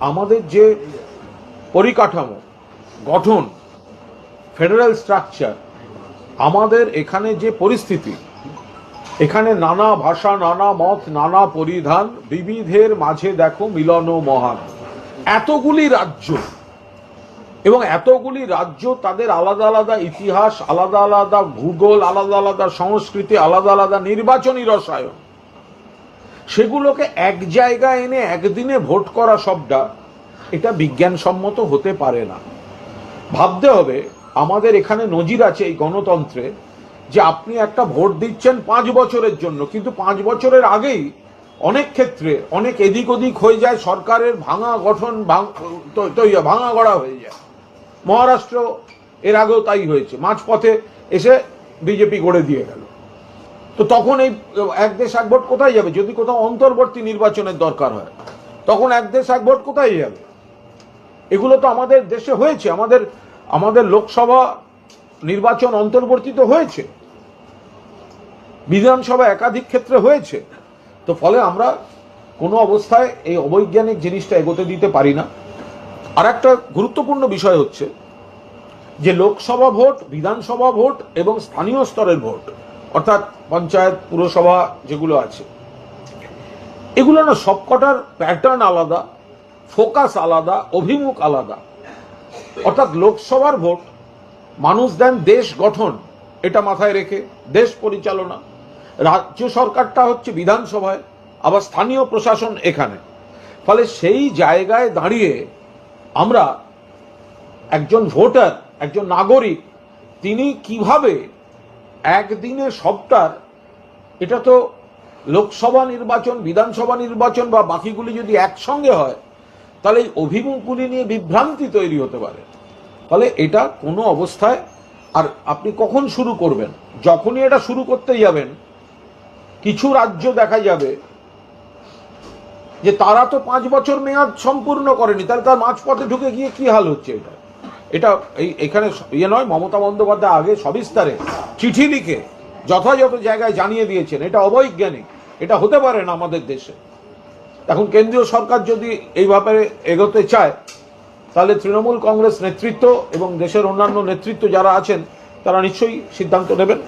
আমাদের যে পরিকাঠামো, গঠন ফেডারেল স্ট্রাকচার আমাদের এখানে যে পরিস্থিতি, এখানে নানা ভাষা, নানা মত, নানা পরিধান, বিবিধের মাঝে দেখো মিলন মহান। এতগুলি রাজ্য, এবং এতগুলি রাজ্য তাদের আলাদা আলাদা ইতিহাস, আলাদা আলাদা ভূগোল, আলাদা আলাদা সংস্কৃতি, আলাদা আলাদা নির্বাচনী রসায়ন। সেগুলোকে এক জায়গায় এনে একদিনে ভোট করা সবটা এটা বিজ্ঞানসম্মত হতে পারে না। ভাবতে হবে আমাদের এখানে নজির আছে এই গণতন্ত্রে যে আপনি একটা ভোট দিচ্ছেন পাঁচ বছরের জন্য কিন্তু পাঁচ বছরের আগেই অনেক ক্ষেত্রে অনেক এদিক ওদিক হয়ে যায় সরকারের ভাঙা গঠন ইয়ে, ভাঙা গড়া হয়ে যায়। মহারাষ্ট্র এর আগেও তাই হয়েছে মাঝপথে এসে বিজেপি গড়ে দিয়ে গেল। তো তখন এই, এক দেশ, এক ভোট কোথায় যাবে? যদি কোথাও অন্তর্বর্তী নির্বাচনের দরকার হয়, তখন এক দেশ, এক ভোট কোথায় যাবে? এগুলো তো আমাদের দেশে হয়েছে। আমাদের আমাদের লোকসভা নির্বাচন অন্তর্বর্তীত হয়েছে। বিধানসভা একাধিক ক্ষেত্রে হয়েছে। তো ফলে আমরা কোনো অবস্থায় এই অবৈজ্ঞানিক জিনিসটা এগোতে দিতে পারি না। আর একটা গুরুত্বপূর্ণ বিষয় হচ্ছে যে লোকসভা ভোট, বিধানসভা ভোট এবং স্থানীয় স্তরের ভোট অর্থাৎ পঞ্চায়েত, পুরসভা যেগুলো আছে। এগুলো না সবকটার প্যাটার্ন আলাদা ফোকাস আলাদা, অভিমুখ আলাদা। অর্থাৎ লোকসভার ভোট, মানুষ দেন দেশ গঠন, এটা মাথায় রেখে দেশ পরিচালনা। রাজ্য সরকারটা হচ্ছে বিধানসভায়, আবার স্থানীয় প্রশাসন এখানে। ফলে সেই জায়গায় দাঁড়িয়ে আমরা একজন ভোটার, একজন নাগরিক, তিনি কীভাবে একদিনে সবটার, এটা তো লোকসভা নির্বাচন, বিধানসভা নির্বাচন বা বাকিগুলি যদি একসঙ্গে হয়, তাহলে এই অভিমুখগুলি নিয়ে বিভ্রান্তি তৈরি হতে পারে। ফলে এটা কোনো অবস্থায়, আর আপনি কখন শুরু করবেন? যখনই এটা শুরু করতে যাবেন, কিছু রাজ্য দেখা যাবে যে তারা তো পাঁচ বছর মেয়াদ সম্পূর্ণ করেনি, তাহলে তার মাঝপথে ঢুকে গিয়ে কি হাল হচ্ছে এটা? এটা এই এখানে ইয়ে নয়, মমতা বন্দ্যোপাধ্যায় আগে সবিস্তারে চিঠি লিখে যথাযথ জায়গায় জানিয়ে দিয়েছেন। এটা অবৈজ্ঞানিক। এটা হতে পারে না আমাদের দেশে। এখন কেন্দ্রীয় সরকার যদি এই ব্যাপারে এগোতে চায়, তাহলে তৃণমূল কংগ্রেস নেতৃত্ব এবং দেশের অন্যান্য নেতৃত্ব যারা আছেন, তারা নিশ্চয়ই সিদ্ধান্ত নেবেন।